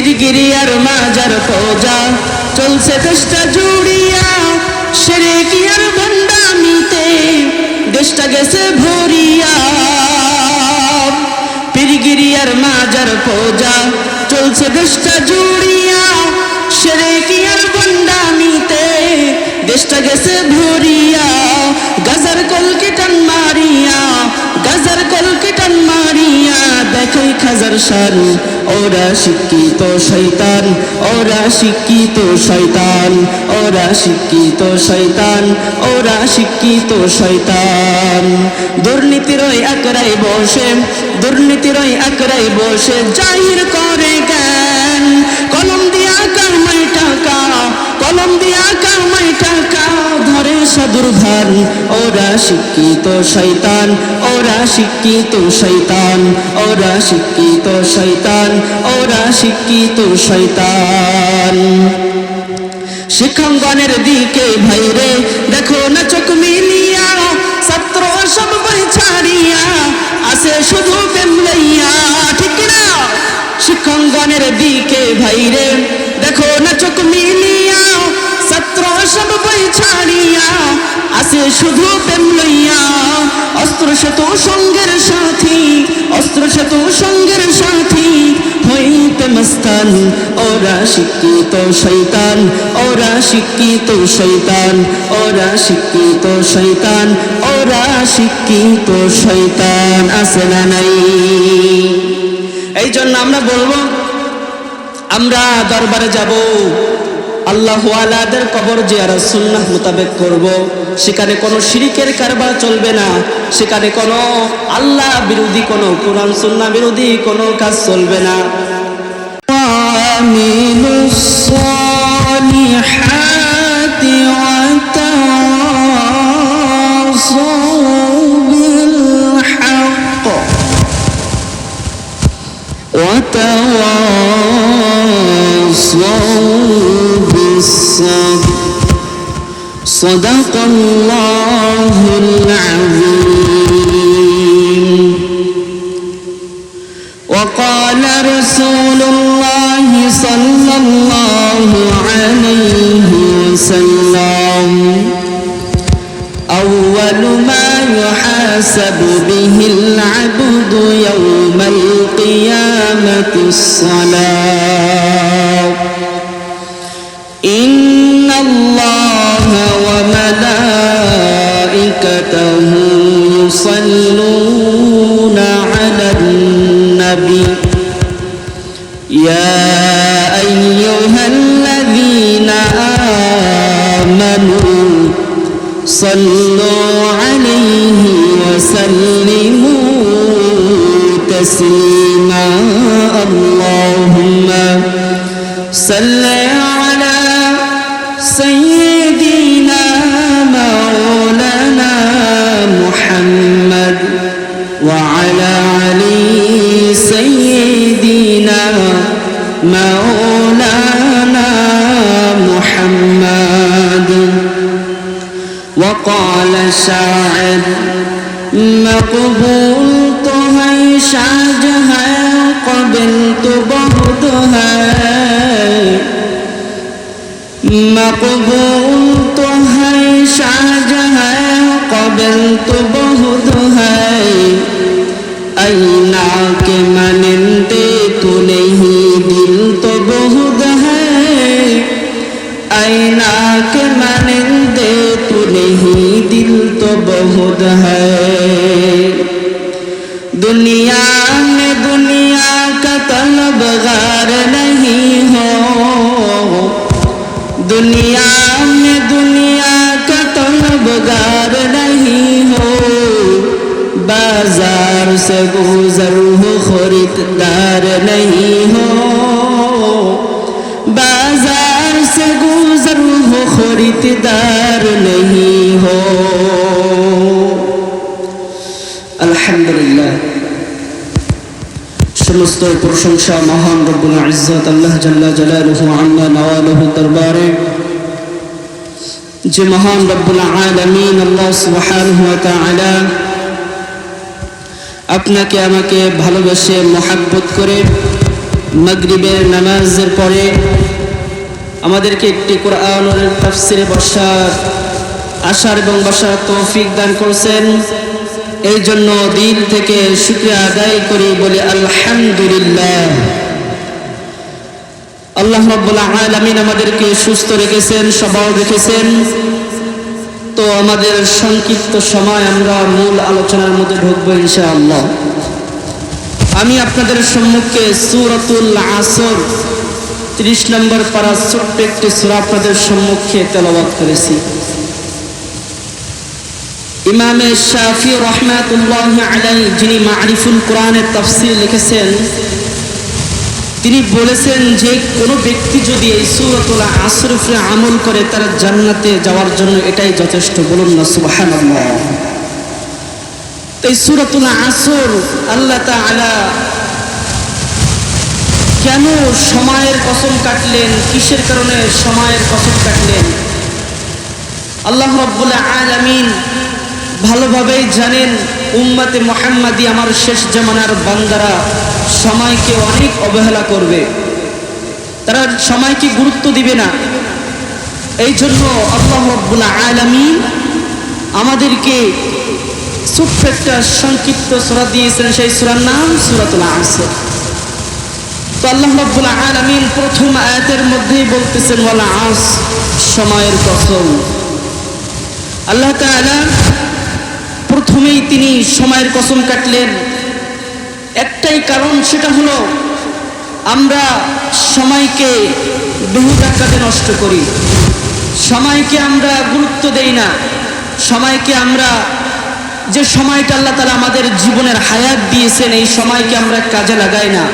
পীরগিরি আর মাজার পূজা চলছে দেশটা জুড়িয়া, সেরে কি আর ভণ্ডামিতে? দেশটা গেছে ভরিয়া। পীরগিরি আর মাজার পূজা চলছে দেশটা জুড়িয়া, সেরে কি আর ভণ্ডামিতে? দেশটা গেছে ভরিয়া, গাজার কলকিটান মারিয়া। গাজার কলকিটান মারিয়া দেখই খাজার সার ওরা শিক্ষিত শৈতান ওরা শিক্ষিত শৈতান ওরা শিক্ষিত শৈতান ওরা শিক্ষিত শৈতান দুর্নীতির ওই আকরাই বসে, দুর্নীতির ওই আকরাই বসে জাহির করে জ্ঞান। কলম দিয়া কামাই টাকা, কলম দিয়া কামাই টাকা ধরে সাধুর ভান। ওরা শিক্ষিত শৈতান শিক্ষিত শৈতান ওরা শিক্ষিত শৈতান ওরা শিক্ষিত শৈতান শিক্ষাঙ্গনের দিকে ভাইরে দেখো না চোখ মিলিয়া, ছাত্র সব বই ছাড়িয়া আসে শুধু প্রেম ঠিক না শিক্ষাঙ্গনের দিকে ভাইরে দেখো না চোখ মিলিয়া সব বই ছাড়িয়া আসে শুধু প্রেম লইয়া। অস্ত্র সেতু সঙ্গের সাথী, অস্ত্র সেতু সঙ্গের সাথী। হইতে মস্তান ওরা শিক্ষিত শৈতান ওরা শিক্ষিত শৈতান ওরা শিক্ষিত শৈতান ওরা শিক্ষিত শৈতান আছে না নাই? এই জন্য আমরা বলব, আমরা দরবারে যাব। আল্লাহ আলাদের যে আর সুন্নাহ মোতাবেক করব। সেখানে কোনো শিরিকের কারবার চলবে না। সেখানে কোনো আল্লাহ বিরোধী, কোনো কোরআন সুন্না বিরোধী কোনো কাজ চলবে না। صدق الله العظيم. وقال رسول الله صلى الله عليه وسلم أول ما يحاسب به العبد يوم القيامة الصلاة. صلوا عليه وسلموا تسليما. اللهم صل قال شاعر مقبول تهي شاجها قبلت بغضها مقبول تهي شاجها قبلت بغضها أين عاقما انتيت له دلت بغضها أين عاقما انتيت له تو بہت ہے دنیا میں دنیا کا طلب غار نہیں ہو دنیا میں دنیا کا طلب غار نہیں ہو بازار سے گزر ہو خریدار نہیں ہو بازار سے گزر ہو خریدار প্রশংসা মহান রব্বুল ইজ্জত, আল্লাহ জাল্লা জালালুহু আল্লাহ নওয়ালুহু দরবারে। যে মহান রব্বুল আলামিন আল্লাহ সুবহানাহু ওয়া তাআলা আপনাকে আমাকে ভালোবেসে মহাব্বত করে মাগরিবের নামাজের পরে আমাদেরকে একটি কোরআনের তাফসিরে বসার আসার এবং বসার তৌফিক দান করছেন। এই জন্য দিন থেকে শুক্রিয়া আদায় করি বলে আলহামদুলিল্লাহ। আল্লাহ আলামিন আমাদেরকে সুস্থ রেখেছেন সবাও রেখেছেন। তো আমাদের সংক্ষিপ্ত সময় আমরা মূল আলোচনার মধ্যে ঢুকবো ইনশাআল্লাহ। আমি আপনাদের সম্মুখে সুরতুল আসর ত্রিশ নম্বর পারা ছোট্ট একটি সুরা আপনাদের সম্মুখে তেলাবাদ করেছি। ইমামে শাফি রহমাতুল্লাহ আলাই যিনি মারিফুল কোরআনের তাফসির লিখেছেন, তিনি বলেছেন যে কোনো ব্যক্তি যদি এই সুরতুল উপরে আমল করে তার জান্নাতে যাওয়ার জন্য এটাই যথেষ্ট বলুন না, সুবহানাল্লাহ। এই সুরতুল আসর আল্লাহ তাআলা কেন সময়ের কসম কাটলেন? কিসের কারণে সময়ের কসম কাটলেন? আল্লাহ রব্বুল আলামিন ভালোভাবেই জানেন, উম্মাতে মোহাম্মাদি আমার শেষ জামানার বান্দারা সময়কে অনেক অবহেলা করবে। তারা সময়কে গুরুত্ব দিবে না। এই জন্য আল্লাহ রব্বুল আলামিন আমাদেরকে ছোট্ট একটা সংক্ষিপ্ত সুরা দিয়েছেন, সেই সুরার নাম সুরাতুল আসর তো আল্লাহ রব্বুল আলামিন প্রথম আয়াতের মধ্যেই বলতেছেন, ওয়ালা আস সময়ের কসম। আল্লাহ তাআলা প্রথমেই তিনি সময়ের কসম কাটলেন। একটাই কারণ সেটা হলো, আমরা সময়কে বেহুদা কাজে নষ্ট করি। সময়কে আমরা গুরুত্ব দেই না। সময়কে আমরা, যে সময়টা আল্লাহ তালা আমাদের জীবনের হায়াত দিয়েছেন, এই সময়কে আমরা কাজে লাগাই না।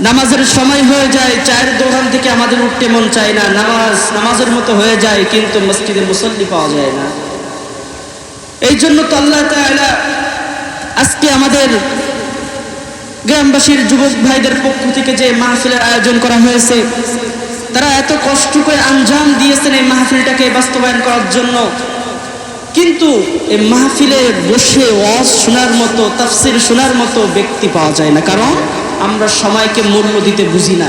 নামাজের সময় হয়ে যায়, চায়ের দোকান থেকে আমাদের উঠতে মন চায় না। নামাজ, নামাজের মতো হয়ে যায়, কিন্তু মসজিদে মুসল্লি পাওয়া যায় না। এই জন্য তো আল্লাহ আজকে আমাদের গ্রামবাসীর যুবক ভাইদের পক্ষ থেকে যে মাহফিলের আয়োজন করা হয়েছে, তারা এত কষ্ট করে আঞ্জাম দিয়েছেন এই মাহফিলটাকে বাস্তবায়ন করার জন্য। কিন্তু এই মাহফিলে বসে ওয়াজ শোনার মতো, তাফসির শোনার মতো ব্যক্তি পাওয়া যায় না। কারণ আমরা সময়কে মূল্য দিতে বুঝি না।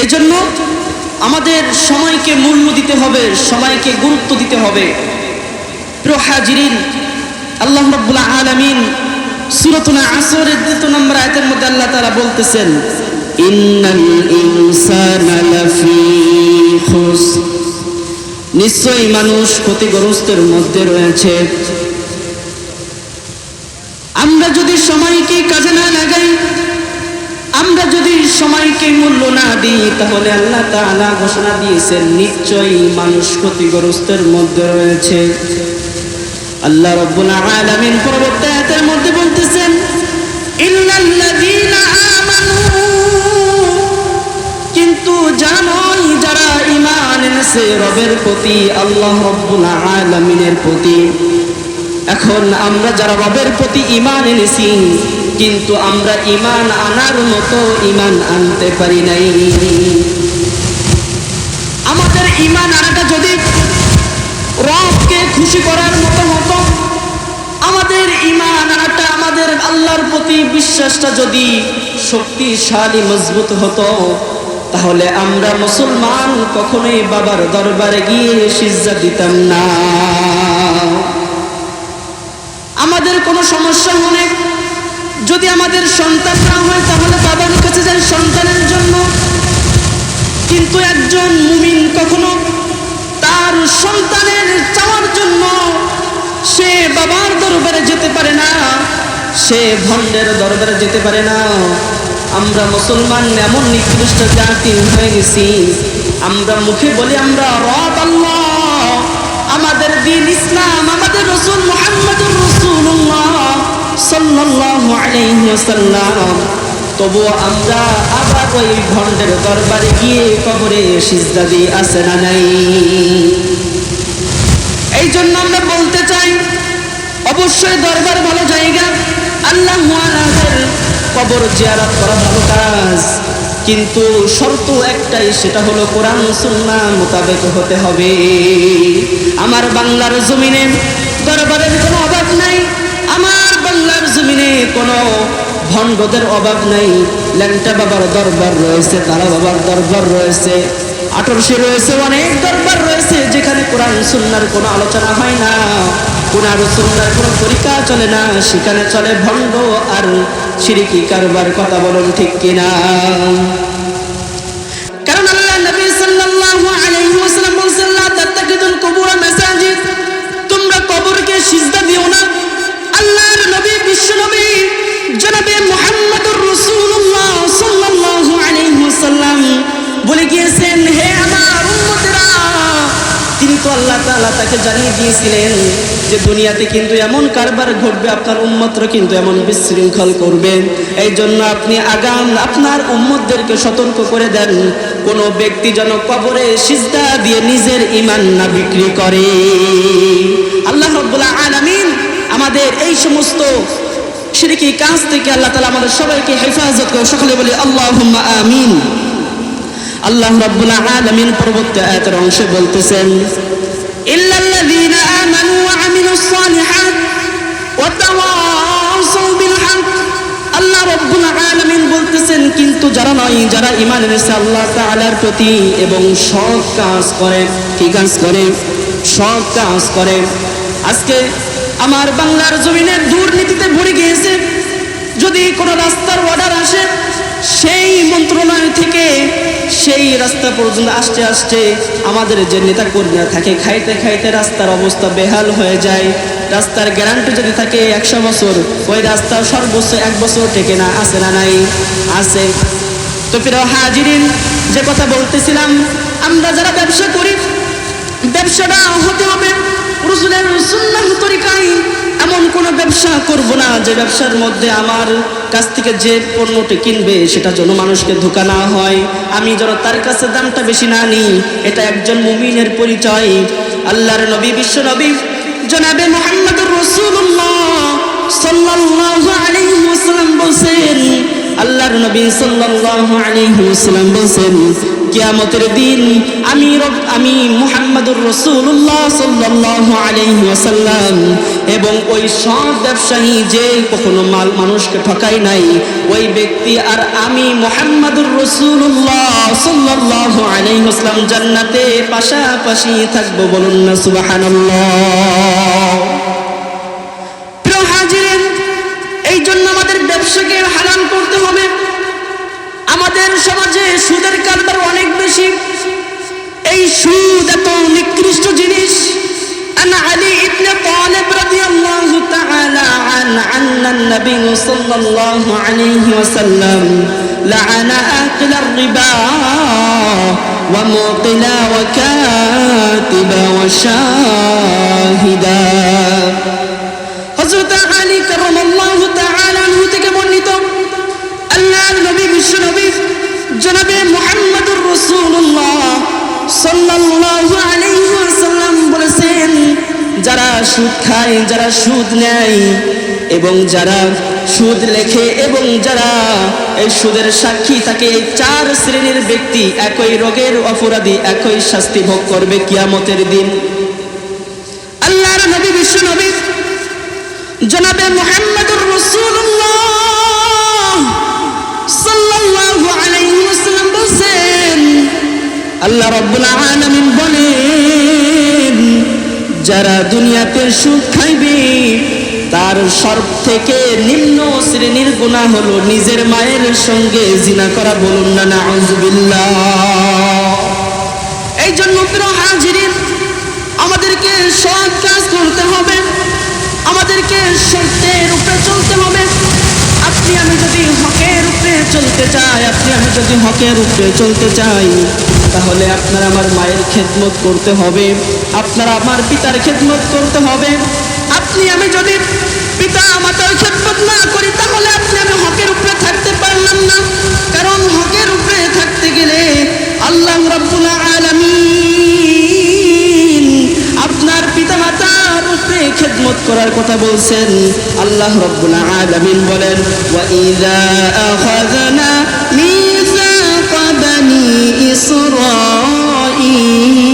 এই জন্য আমাদের সময়কে মূল্য দিতে হবে, সময়কে গুরুত্ব দিতে হবে। প্রিয় হাজিরিন। আল্লাহ রাব্বুল আলামিন সূরাতুল আসরের দ্বিতীয় নম্বর আয়াতের মধ্যে আল্লাহ তাআলা বলতেছেন, ইন্নাল নিশ্চয়ই মানুষ ক্ষতিগ্রস্তের মধ্যে রয়েছে। আমরা যদি সময়কে কাজে না লাগাই, আমরা যদি সময়কে মূল্য না দিই, তাহলে আল্লাহ তাআলা ঘোষণা দিয়েছেন, নিশ্চয়ই মানুষ ক্ষতিগ্রস্তের মধ্যে রয়েছে। আল্লাহ রব্বুল আলামিন পরবর্তী আয়াতের মধ্যে বলতেছেন, ইল্লাল্লাযীনা আমানু। কিন্তু জানোই যারা ঈমান এনেছে রবের প্রতি, আল্লাহ রব্বুল আলামিনের প্রতি। এখন আমরা যারা রবের প্রতি ঈমান এনেছি, কিন্তু আমরা ঈমান আনার মতো ঈমান আনতে পারি নাই। আমাদের ঈমান আনাটা যদি রবকে খুশি করার মতো হতো আমাদের ইমান আনাটা আমাদের আল্লাহর প্রতি বিশ্বাসটা যদি শক্তিশালী, মজবুত হতো, তাহলে আমরা মুসলমান কখনোই বাবার দরবারে গিয়ে সিজা দিতাম না। আমাদের কোনো সমস্যা হলে, যদি আমাদের সন্তান না হয়, তাহলে বাবার কাছে যাই সন্তানের জন্য। কিন্তু একজন মুমিন কখনো তার সন্তানের চাওয়ার জন্য সে বাবার দরবারে যেতে পারে না, সে ভণ্ডের দরবারে যেতে পারে না। আমরা মুসলমান, এমন নিকৃষ্ট জাতি হয়ে গেছি। আমরা মুখে বলি, আমরা রব আল্লাহ। আমাদের দিন ইসলাম, আমাদের রসুল মোহাম্মদুর রসুল্লাহ সাল্লাল্লাহু আলাইহি ওয়াসাল্লাম। তবুও আমরা আবার ওই ভণ্ডের দরবারে গিয়ে কবরে সিজদা দিয়ে আসে না নাই? এই জন্য আমরা বলতে চাই অবশ্যই দরবার ভালো জায়গা। আল্লাহ কবর জিয়ারত করা ভালো কাজ। কিন্তু শর্ত একটাই, সেটা হলো কোরআন সুন্না মোতাবেক হতে হবে। আমার বাংলার জমিনে দরবারের কোনো অভাব নাই। আমার বাংলার জমিনে কোনো ভণ্ডদের অভাব নেই। ল্যাংটা বাবার দরবার রয়েছে, তারা বাবার দরবার রয়েছে। আটরশি রয়েছে, অনেক দরবার রয়েছে, যেখানে কোরআন সুন্নার কোনো আলোচনা হয় না। কোরআন সুন্দর কোনো তরিকা চলে না, সেখানে চলে ভণ্ড আর সিরিকি কারবার, কথা বলুন ঠিক কিনা? আল্লাহ তাকে জানিয়ে দিয়েছিলেন যে দুনিয়াতে কিন্তু এমন কারবার ঘটবে, আপনার উম্মতরা কিন্তু এমন বিশৃঙ্খল করবে। এই জন্য আপনি আগাম, আপনার উম্মতদেরকে সতর্ক করে দেন। কোন ব্যক্তি যেন কবরে সিজদা দিয়ে নিজের ইমান না বিক্রি করে। আল্লাহ রব্বুল আলামিন আমাদের এই সমস্ত শিরকি কাজ থেকে আল্লাহ তাআলা আমাদের সবাইকে হেফাজত করে সকলে বলি, আল্লাহুম্মা আমিন। আল্লাহ রাব্বুল আলামিন পরবর্তী আয়াতের অংশে বলতেছেন ওয়া আমিলুস সালিহাত ওয়া তাওয়াসাউ বিল হক। আল্লাহ রাব্বুল আলামিন বলতেছেন, কিন্তু যারা নয়, যারা ঈমান এনেছে, আল্লাহ তাআলার প্রতি এবং সৎ কাজ করে, কি কাজ করে? সৎ কাজ করে। আজকে আমার বাংলার জমিনের দুর্নীতিতে ভরে গিয়েছে। যদি কোনো রাস্তার অর্ডার আসে সেই মন্ত্রণালয় থেকে সেই রাস্তা পর্যন্ত আসতে আসতে আমাদের যে নেতা কর্মীরা থাকে, খাইতে খাইতে রাস্তার অবস্থা বেহাল হয়ে যায়। রাস্তার গ্যারান্টি যদি থাকে একশো বছর, ওই রাস্তার সর্বোচ্চ এক বছর টেকে না আসে না নাই? আছে। তো প্রিয় হাজিরিন, যে কথা বলতেছিলাম, আমরা যারা ব্যবসা করি, ব্যবসাটা হতে হবে রসুলের সুন্নাহ তরিকায়। এমন কোনো ব্যবসা করব না যে ব্যবসার মধ্যে আমার কাছ থেকে যে পণ্যটি কিনবে সেটা যেন মানুষকে ধোকা না হয়। আমি যেন তার কাছে দামটা বেশি না নিই, এটা একজন মুমিনের পরিচয়। আল্লাহর নবী, বিশ্ব নবী, জনাবে মোহাম্মদ রসুল্লাহ আলাইহি ওয়াসাল্লাম বলছেন আল্লাহর নবী সাল্লাল্লাহু আলাইহি ওয়াসাল্লাম বলছেন, কিয়ামতের দিন আমি আমি মুহাম্মাদুর রাসূলুল্লাহ সাল্লাল্লাহু আলাইহি ওয়াসাল্লাম এবং ওই সব ব্যবসায়ী যে কখনো মাল মানুষকে ঠকায় নাই, ওই ব্যক্তি আর আমি মুহাম্মাদুর রাসূলুল্লাহ সাল্লাল্লাহু আলাইহি ওয়াসাল্লাম জান্নাতে পাশাপাশি থাকব বলুন না সুবহানাল্লাহ প্রিয় হাজিরেন এই জন্য আমাদের ব্যবসাকে হারাম করতে হবে আমাদের সমাজে সুদের কারবার অনেক বেশি এই সুদ এত নিকৃষ্ট জিনিস عن علي بن طالب رضي الله تعالى عن عن النبي صلى الله عليه وسلم لعن آكل الربا وموقل وكاتب وشاهدا হযরত আলী কারামাল্লাহু তাআলা আনহু থেকে বর্ণিত আল্লাহর নবী বিশ্ব নবী জনাবে মুহাম্মদুর সাল্লাল্লাহু আলাইহি ওয়াসাল্লাম বলেছেন, যারা সুদ খায়, যারা সুদ নেয় এবং যারা সুদ লেখে এবং যারা এই সুদের সাক্ষী থাকে এই চার শ্রেণির ব্যক্তি একই রোগের অপরাধী, একই শাস্তি ভোগ করবে কিয়ামতের দিন। আল্লাহর নবী, বিশ্ব নবী, জনাবে মুহাম্মদুর রাসূলুল্লাহ আল্লাহ রাব্বুল আলামিন বলেন, যারা দুনিয়াতে সুখ খাইবে, তার সব থেকে নিম্ন শ্রেণির গুনাহ হলো নিজের মায়ের সঙ্গে জিনা করা বলুন না, নাউজুবিল্লাহ। এই জন্য হাজিরিন, আমাদেরকে সৎ কাজ করতে হবে, আমাদেরকে সত্যের উপরে চলতে হবে। আপনি আমি যদি হকের উপরে চলতে চাই, আপনি আমি যদি হকের উপরে চলতে চাই, তাহলে আপনার আমার মায়ের খেদমত করতে হবে, আপনার আমার পিতার খেদমত করতে হবে। আপনি আমি যদি পিতা মাতার খেদমত না করি, তাহলে আপনি আমি হকের উপরে থাকতে পারলাম না। কারণ হকের উপরে থাকতে গেলে আল্লাহ রাব্বুল আলামিন কথা বলছেন? আল্লাহ রব্বুল আলামিন বলেন ওয়া ইযা আখাযনা মিসাকা বানি ইসরাঈল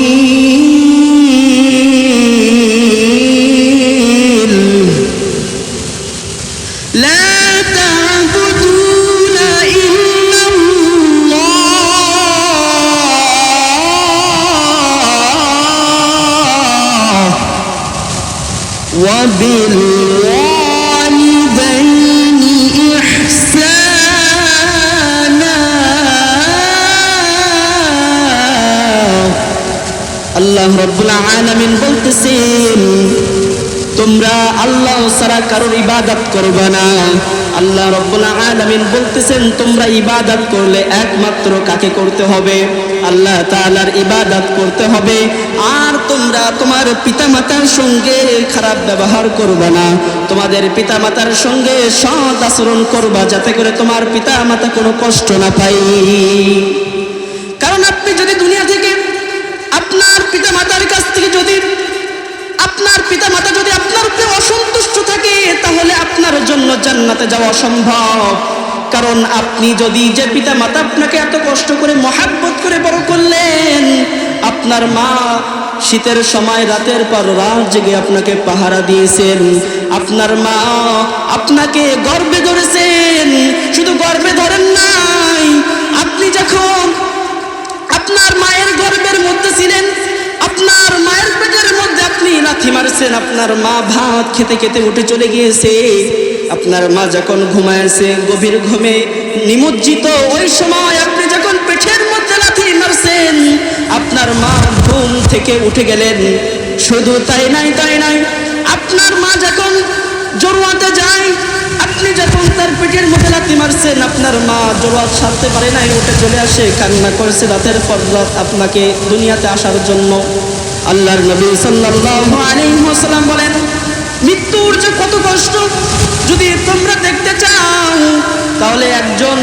ছাড়া কারোর ইবাদত করবে না। আল্লাহ রব্বুল আলামিন বলতেছেন, তোমরা ইবাদত করলে একমাত্র কাকে করতে হবে? আল্লাহ তাআলার ইবাদত করতে হবে। আর তোমরা তোমার পিতামাতার সঙ্গে খারাপ ব্যবহার করবে না। তোমাদের পিতামাতার সঙ্গে সৎ আচরণ করবা, যাতে করে তোমার পিতামাতা কোনো কষ্ট না পায় কারণ আপনি যদি দুনিয়া থেকে আপনার পিতা মাতার কাছ থেকে যদি আপনার পিতা মাতা যদি আপনার উপরে অসন্তুষ্ট থাকে তাহলে আপনার জন্য জান্নাতে যাওয়া অসম্ভব কারণ আপনি যদি যে পিতা মাতা আপনাকে এত কষ্ট করে, মহাব্বত করে বড় করলেন, আপনার মা শীতের সময়, রাতের পর রাত জেগে আপনাকে পাহারা দিয়েছেন। আপনার মা আপনাকে গর্বে ধরেছেন। শুধু গর্বে ধরেন নাই, আপনি যখন আপনার মায়ের গর্বের মধ্যে ছিলেন, আপনার মায়ের পেটের মধ্যে আপনি লাথি মারছেন, আপনার মা ভাত খেতে খেতে উঠে চলে গিয়েছে। আপনার মা যখন ঘুমায়েছে গভীর ঘুমে নিমজ্জিত, ওই সময় আপনি যখন পেটের মধ্যে লাথি মারছেন, আপনার মা ঘুম থেকে উঠে গেলেন। শুধু তাই নাই তাই নাই, আপনার মা যখন জরুয়াতে যায়, আপনি যখন তার পেটের মধ্যে লাথি মারছেন, আপনার মা জোয়াত সারতে পারে নাই, উঠে চলে আসে, কান্না করেছে, রাতের পর রাত আপনাকে দুনিয়াতে আসার জন্য। আল্লাহর নবী সাল্লাল্লাহু আলাইহি ওয়াসাল্লাম বলেন মৃত্যুর যে কত কষ্ট? যদি তোমরা দেখতে চাও, তাহলে একজন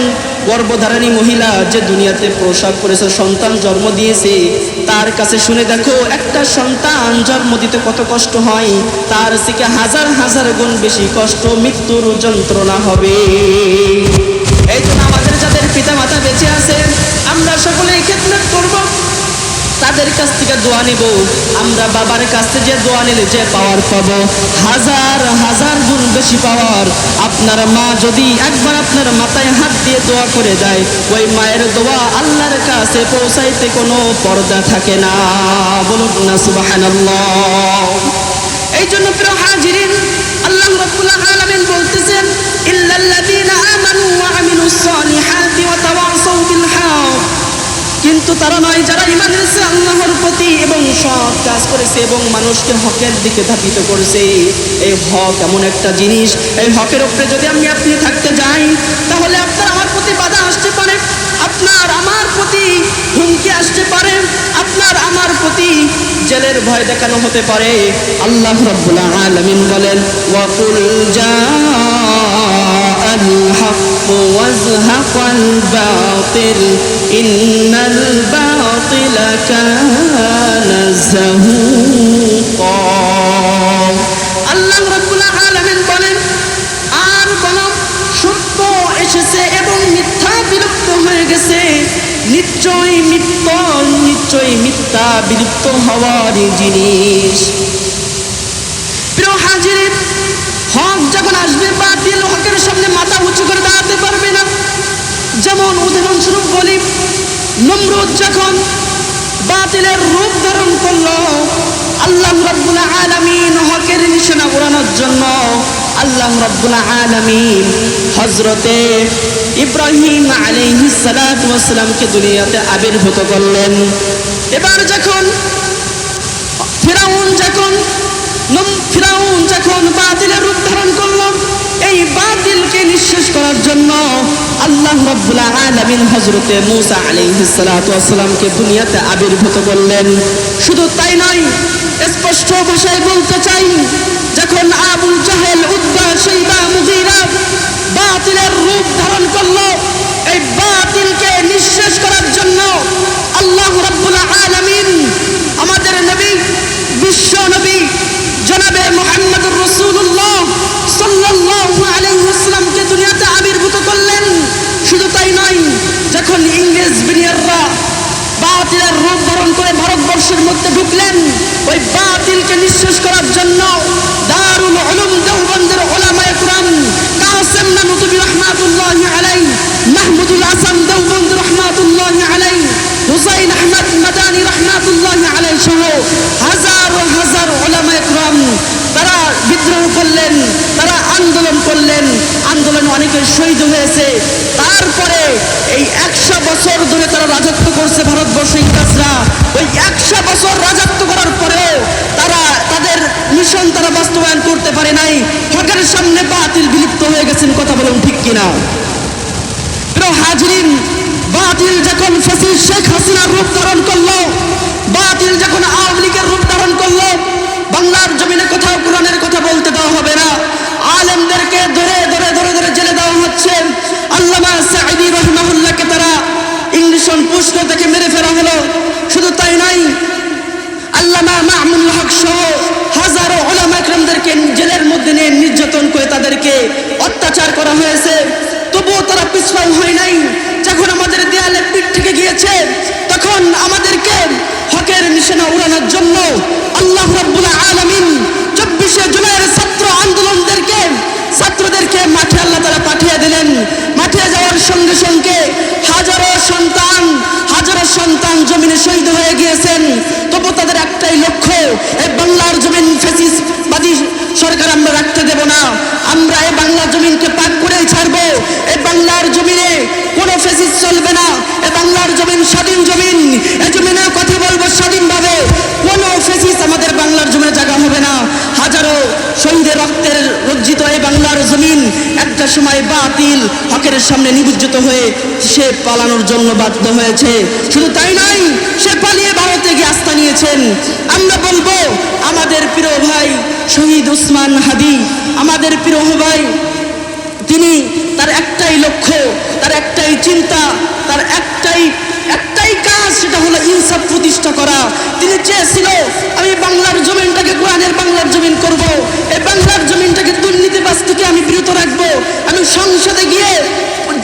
গর্ভধারণী মহিলা যে দুনিয়াতে প্রসব করেছে, সন্তান জন্ম দিয়েছে, তার কাছে শুনে দেখো, একটা সন্তান জন্ম দিতে কত কষ্ট হয়, তার থেকে হাজার হাজার গুণ বেশি কষ্ট মৃত্যুর যন্ত্রণা হবে। এই জন্য আমাদের যাদের পিতা মাতা বেঁচে আছে, আমরা সকলে খেদমত করব। তাদের কাছ থেকে দোয়া নিব। আমরা বাবার কাছ থেকে যে দোয়া নিলে যে পাওয়ার পাবো। হাজার হাজার গুণ বেশি পাওয়ার। আপনার মা যদি একবার আপনার মাথায় হাত দিয়ে দোয়া করে দেয়, ওই মায়ের দোয়া আল্লাহর কাছে পৌঁছাইতে কোনো পর্দা থাকে না। বলুন না, সুবহানাল্লাহ। এই জন্য প্রিয় হাজিরিন, আল্লাহ আলামিন বলতেছেন, ইল্লাল্লাযীনা আমানু ওয়া আমিলুস সালিহাতি ওয়া তাওয়াসাউ বিল হক। কিন্তু তারা নয়, যারা ইমান এনেছে আল্লাহর প্রতি এবং সৎ কাজ করেছে এবং মানুষকে হকের দিকে ধাবিত করেছে, এই হক এমন একটা জিনিস, এই হকের উপরে যদি আমি আপনি থাকতে যাই, তাহলে আপনার আমার প্রতি বাধা আসতে পারে, আপনার আমার প্রতি হুমকি আসতে পারে, আপনার আমার প্রতি জেলের ভয় দেখানো হতে পারে। আল্লাহ রাব্বুল আলামিন বলেন ওয়াকুল জা الحق وازهق الباطل إن الباطل كان زهوقا আল্লাহ রাব্বুল আলামিন বলেন আর কোন সত্য এসেছে এবং মিথ্যা বিলুপ্ত হয়ে গেছে নিশ্চয়ই মিথ্য নিশ্চয়ই মিথ্যা বিলুপ্ত হওয়ার জিনিস প্রিয় হাজিরিন হক যখন আসবে বাতিল হকের সামনে মাথা উঁচু করে দাঁড়াতে পারবে না। যেমন উদাহরণস্বরূপ বলি, নমরুদ যখন বাতিলের রূপ ধারণ করল, আল্লাহ রাব্বুল আলামিন হকের নিশানা উড়ানোর জন্য আল্লাহ রাব্বুল আলামিন হজরতে ইব্রাহিম আলাইহিস সালাতু ওয়াস দুনিয়াতে আবির্ভূত করলেন। এবার যখন ফিরাউন যখন ফিরাউন যখন জন্য আল্লাহ রাব্বুল আলামিন হযরতে মূসা আলাইহিস সালাতু ওয়াসসালামকে দুনিয়াতে আবির্ভূত করলেন। শুধু তাই নয়, স্পষ্ট ভাষায় বলতে চাই, যখন আবুল জাহেল উদ্বা শাইবা মুগীরা বাতিলের রূপ ধারণ করল, এই বাতিলকে নিঃশেষ করার জন্য আল্লাহ রাব্বুল আলামিন আমাদের নবী, বিশ্ব নবী, জনাবে মোহাম্মদুর হিজবিনিয়াররা বাতিলের রূপ ধারণ করে ভারতবর্ষের মধ্যে ঢুকলেন। ওই বাতিলকে নিঃশ্বাস করার জন্য দারুল উলুম দেওবন্দের ওলামায়ে কুরআন কাসেম নানুতুবি রাহমাতুল্লাহি আলাইহি, মাহমুদুল হাসান দেওবন্দ রাহমাতুল্লাহি আলাইহি, হুসাইন আহমদ মাদানী রাহমাতুল্লাহি আলাইহি সহ হাজার হাজার ওলামায়ে কুরআন তারা বিদ্রোহ করলেন, তারা আন্দোলন করলেন। আন্দোলন অনেকে শহীদ হয়েছে। তারপরে এই একশো বছর ধরে তারা রাজত্ব করছে ভারতবর্ষে ইংরেজরা। ওই একশো বছর রাজত্ব করার পরেও তারা, তাদের মিশন তারা বাস্তবায়ন করতে পারে নাই। হকের সামনে বাতিল বিলুপ্ত হয়ে গেছেন, কথা বলুন ঠিক কিনা? হাজরিন, বাতিল যখন ফসিল শেখ হাসিনার রূপ ধারণ করল, বাতিল যখন আওয়ামী লীগের রূপ ধারণ করল, বাংলার জমিনে কোথাও কোরআনের কথা বলতে দেওয়া হবে না। আলেমদেরকে ধরে ধরে ধরে ধরে জেলে দেওয়া হচ্ছে। আল্লামা সাঈদি রহমাহুল্লাহকে তারা ইংলিশন পুষ্প থেকে মেরে ফেলা হলো। শুধু তাই নাই, আল্লামা মাহমুল হক সহ হাজারো ওলামা একরামদেরকে জেলের মধ্যে নিয়ে নির্যাতন করে তাদেরকে অত্যাচার করা হয়েছে। তবুও তারা পিছপাই হয় নাই। যখন আমাদের দেয়ালে পিঠ থেকে গিয়েছে, তখন আমাদেরকে হকের নিশানা উড়ানোর জন্য আল্লাহ রাব্বুল আলামিন চব্বিশে জুলাইয়ের ছাত্র আন্দোলনদেরকে ছাত্রদেরকে মাঠে আল্লাহ তারা পাঠিয়ে দিলেন মাঠে যাওয়ার সঙ্গে সঙ্গে হাজারো সন্তান হাজারো সন্তান জমিনে শহীদ হয়ে গিয়েছেন তবু তাদের একটাই লক্ষ্য এই বাংলার জমিন ফেসিসবাদী সরকার আমরা রাখতে দেব না বাংলার জমিনকে পাক করেই ছাড়বো। এই বাংলার জমিনে কোনো ফেসিস চলবে না। এই বাংলার জমিন স্বাধীন জমিন। এই জমিনে কথা বলব স্বাধীনভাবে। কোনো ফেসিস আমাদের বাংলার জমিনে জায়গা হবে না। হাজারো শহীদের রক্তের রজ্জিত এই বাংলার জমিন একটা সময় বাতিল, হকের সামনে নিবুজ্জিত হয়ে সে পালানোর জন্য বাধ্য হয়েছে। শুধু তাই নয়, সে পালিয়ে ভারতে গিয়ে আস্থা নিয়েছেন। আমরা বলব, আমাদের প্রিয় ভাই শহীদ উসমান হাদি, আমাদের প্রিয় ভাই, তিনি তার একটাই লক্ষ্য, তার একটাই চিন্তা, তার একটাই একটাই কাজ, সেটা হলো ইনসাফ প্রতিষ্ঠা করা। তিনি চেয়েছিল, আমি বাংলার জমিনটাকে কোরআনের বাংলার জমিন করব। এই বাংলার জমিনটাকে দুর্নীতিবাজ থেকে আমি বিরত রাখব। আমি সংসদে গিয়ে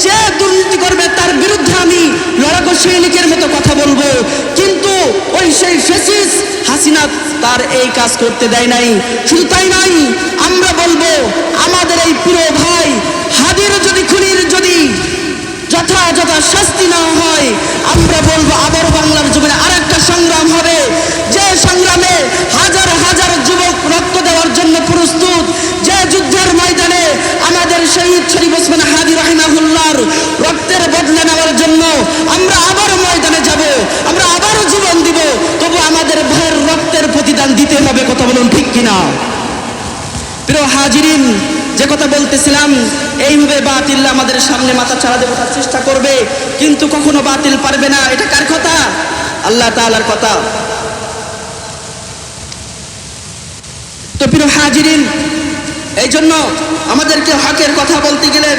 যে দুর্নীতি করবে তার বিরুদ্ধে আমি লড়াকো সৈনিকের মতো কথা বলব। কিন্তু ওই সেই ফেসিস হাসিনা তার এই কাজ করতে দেয় নাই। শুধু তাই নাই, আমরা বলব আমাদের এই প্রিয় ভাই হাদির যদি, খুনির যদি যথাযথ শাস্তি না হয়, আমরা বলব আবার বাংলার জমিনে আরেকটা সংগ্রাম হবে। যে সংগ্রামে হাজার হাজার যুবক রক্ত দেওয়ার জন্য প্রস্তুত যুদ্ধের ময়দানে আমাদের শহীদ শরীফ ওসমান হাদি রাহিমাহুল্লাহর রক্তের বদলে নেওয়ার জন্য আমরা আবার ময়দানে যাব, আমরা আবারও জীবন দিব। তবু আমাদের ভাইয়ের রক্তের প্রতিদান দিতে হবে, কথা বলুন ঠিক কিনা? প্রিয় হাজিরিন, যে কথা বলতেছিলাম, এইভাবে বাতিল আমাদের সামনে মাথা ছাড়া দেবতার চেষ্টা করবে, কিন্তু কখনো বাতিল পারবে না। এটা কার কথা? আল্লাহ তাআলার কথা। তো প্রিয় হাজিরিন এই জন্য আমাদেরকে হকের কথা বলতে গেলে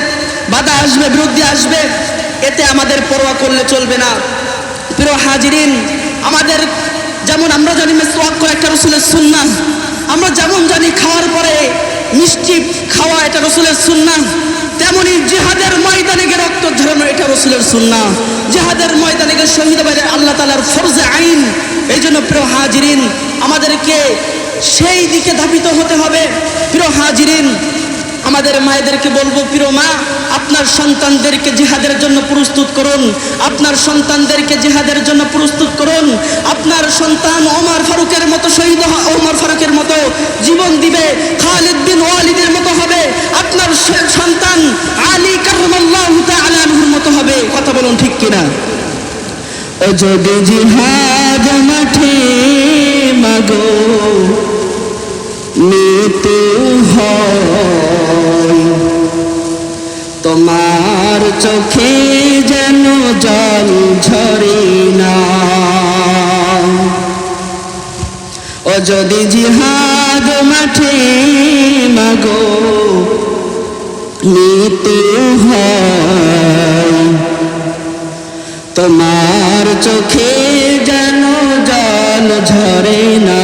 বাধা আসবে, বিরুদ্ধে আসবে। এতে আমাদের পরোয়া করলে চলবে না। প্রিয় হাজিরিন, আমাদের যেমন আমরা জানি মেসওয়াক করা একটা রসুলের সুন্না আমরা যেমন জানি খাওয়ার পরে মিষ্টি খাওয়া এটা রসুলের সুন্না তেমনি জিহাদের ময়দানে গিয়ে রক্ত ঝরানো এটা রসুলের সুন্না জিহাদের ময়দানে গিয়ে শহীদ বাইরে আল্লাহ তালার ফরজে আইন। এই জন্য প্রিয় হাজিরিন, আমাদেরকে সেই দিকে ধাবিত হতে হবে। প্রিয় হাজিরিন, আমাদের মায়েদেরকে বলব, প্রিয় মা, আপনার সন্তানদেরকে জিহাদের জন্য প্রস্তুত করুন। আপনার সন্তানদেরকে জিহাদের জন্য প্রস্তুত করুন। আপনার সন্তান ওমর ফারুকের মতো শহীদ ওমর ফারুকের মতো জীবন দিবে, খালিদ বিন ওয়ালিদের মতো হবে। আপনার সন্তান আলী কারমাল্লাহু তাআলা আনহুর মতো হবে। কথা বলুন ঠিক কিনা? যদি জিহাদ মাঠে মাগো মৃত্যু হয়। তোমার চোখে যেন জল ঝরে না। ও যদি জিহাদ মাঠে মাগো মৃত্যু হয়। তোমার চোখে যেন জল ঝরে না।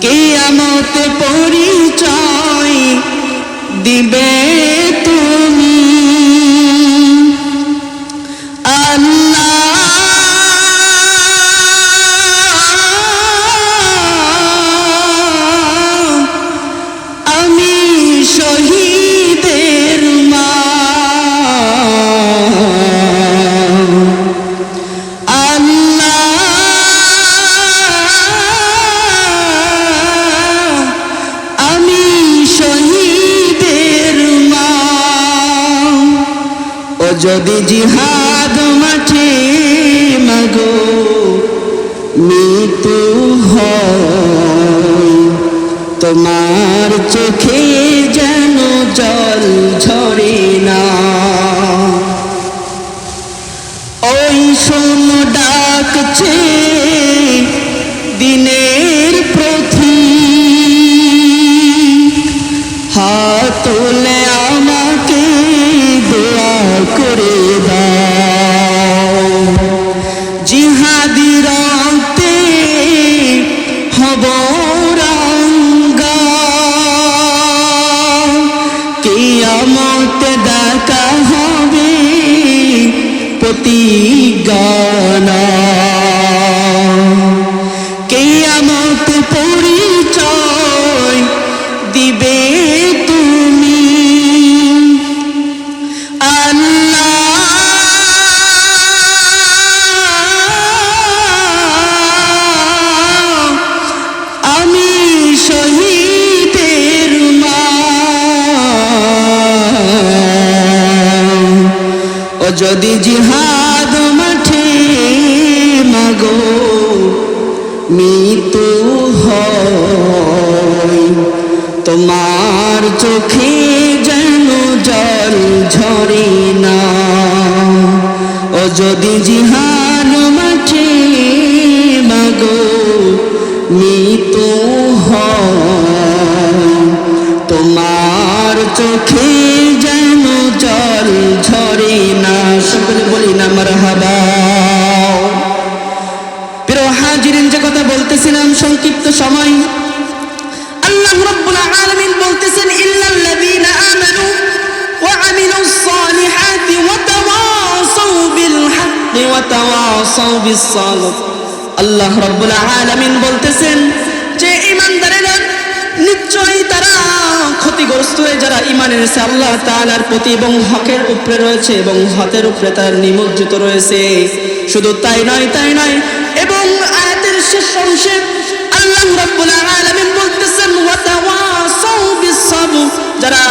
কে আমত পরিচয় দিবে ওই সোম ডাকছে দিনের যদি জিহাদ মাঠে মাগো, মৃত্যু তোমার চোখে যেন জল ঝরে না। ও যদি জিহান মাঠে মাগো, মৃত্যু হয়। তোমার চোখে যেন জল ঝরে না। সকলে বলি না, মারহাবা। প্রিয় হাজিরিন, যে কথা বলতেছিলাম সংক্ষিপ্ত সময়। আল্লাহ রাব্বুল আলামিন বলতেছেন, ইল্লাল্লাযীনা আমানু ওয়া আমিলুস সালিহাতি ওয়া তাওয়াসাউ বিল হাক্কি ওয়া তাওয়াসাউ বিস আল্লাহ রাব্বুল আলামিন বলতেছেন, যে নিশ্চয়ই তারা ক্ষতিগ্রস্ত হয়ে যারা ইমান এনেছে, আল্লাহ তালার প্রতি এবং হকের উপরে রয়েছে এবং হকের উপরে তার নিমজ্জিত রয়েছে। শুধু তাই নয় তাই নয়, এবং আয়াতের শেষ অংশে আল্লাহ রাব্বুল আলামিন বলতেছেন, ওয়া তাওয়াসাউ যারা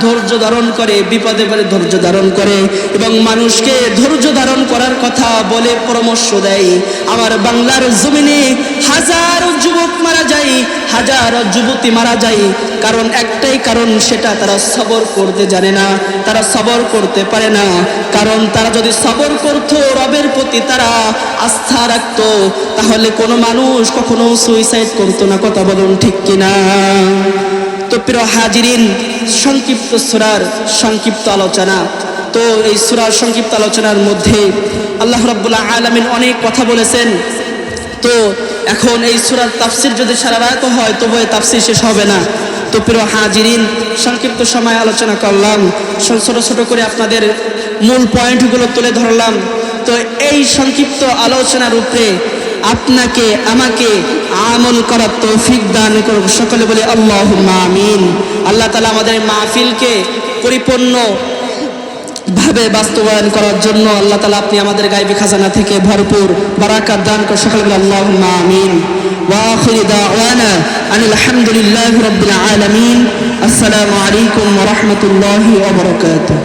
ধৈর্য ধারণ করে, বিপদে পড়ে ধৈর্য ধারণ করে এবং মানুষকে ধৈর্য ধারণ করার কথা বলে পরামর্শ দেয়। আমার বাংলার জমিনে হাজারো যুবক মারা যায়, হাজারো যুবতী মারা যায়। কারণ একটাই কারণ, সেটা তারা সবর করতে জানে না, তারা সবর করতে পারে না। কারণ তারা যদি সবর করতো, রবের প্রতি তারা আস্থা রাখতো, তাহলে কোনো মানুষ কখনো সুইসাইড করতো না, কথা বলুন ঠিক কিনা? তো প্রিয় হাজিরিন, সংক্ষিপ্ত সুরার সংক্ষিপ্ত আলোচনা। তো এই সুরার সংক্ষিপ্ত আলোচনার মধ্যে আল্লাহ রাব্বুল্লাহ আলামিন অনেক কথা বলেছেন। তো এখন এই সুরার তাফসির যদি সারা হয়, তবু এই তাফসির শেষ হবে না। তো প্রিয় হাজিরিন, সংক্ষিপ্ত সময় আলোচনা করলাম। ছোট ছোট করে আপনাদের মূল পয়েন্টগুলো তুলে ধরলাম। তো এই সংক্ষিপ্ত আলোচনার উপরে আপনাকে আমাকে আমল করার তৌফিক দান করুক সকলে বলে আল্লাহ আমিন আল্লাহ তালা আমাদের মাহফিলকে পরিপূর্ণ ভাবে বাস্তবায়ন করার জন্য আল্লাহ তালা আপনি আমাদের গাইবি খাজানা থেকে ভরপুর বারাকাত দান করে সকলে বলে আল্লাহ আমিন وآخر دعوانا أن الحمد لله رب العالمين السلام عليكم ورحمة الله وبركاته